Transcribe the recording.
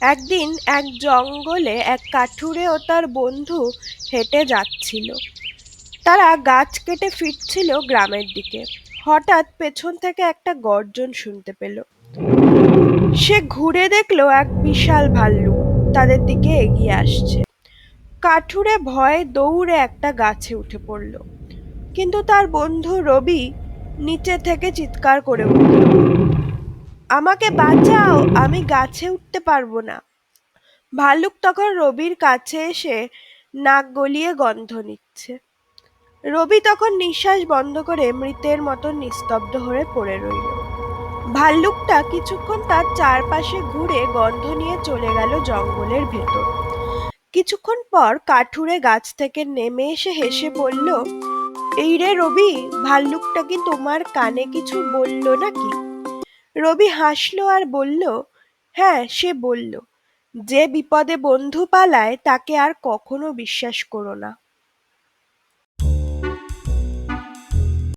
একদিন এক জঙ্গলে এক কাঠুরে ও তার বন্ধু হেঁটে যাচ্ছিল। তারা গাছ কেটে ফিরছিল গ্রামের দিকে। হঠাৎ পেছন থেকে একটা গর্জন শুনতে পেল। সে ঘুরে দেখল এক বিশাল ভাল্লুক তাদের দিকে এগিয়ে আসছে। কাঠুরে ভয়ে দৌড়ে একটা গাছে উঠে পড়ল। কিন্তু তার বন্ধু রবি নিচে থেকে চিৎকার করে উঠল। আমাকে বাঁচাও, আমি গাছে উঠতে পারব না। ভাল্লুক তখন রবির কাছে এসে নাক গলিয়ে গন্ধ নিচ্ছে। রবি তখন নিঃশ্বাস বন্ধ করে মৃতের মতো নিস্তব্ধ হয়ে পড়ে রইল। ভাল্লুকটা কিছুক্ষণ তার চারপাশে ঘুরে গন্ধ নিয়ে চলে গেল জঙ্গলের ভেতর। কিছুক্ষণ পর কাঠুরে গাছ থেকে নেমে এসে হেসে বলল, এই রে রবি, ভাল্লুকটা কি তোমার কানে কিছু বলল নাকি? রবি হাসল আর বলল হ্যাঁ সে বলল, যে বিপদে বন্ধু পালায় তাকে আর কখনো বিশ্বাস করো না।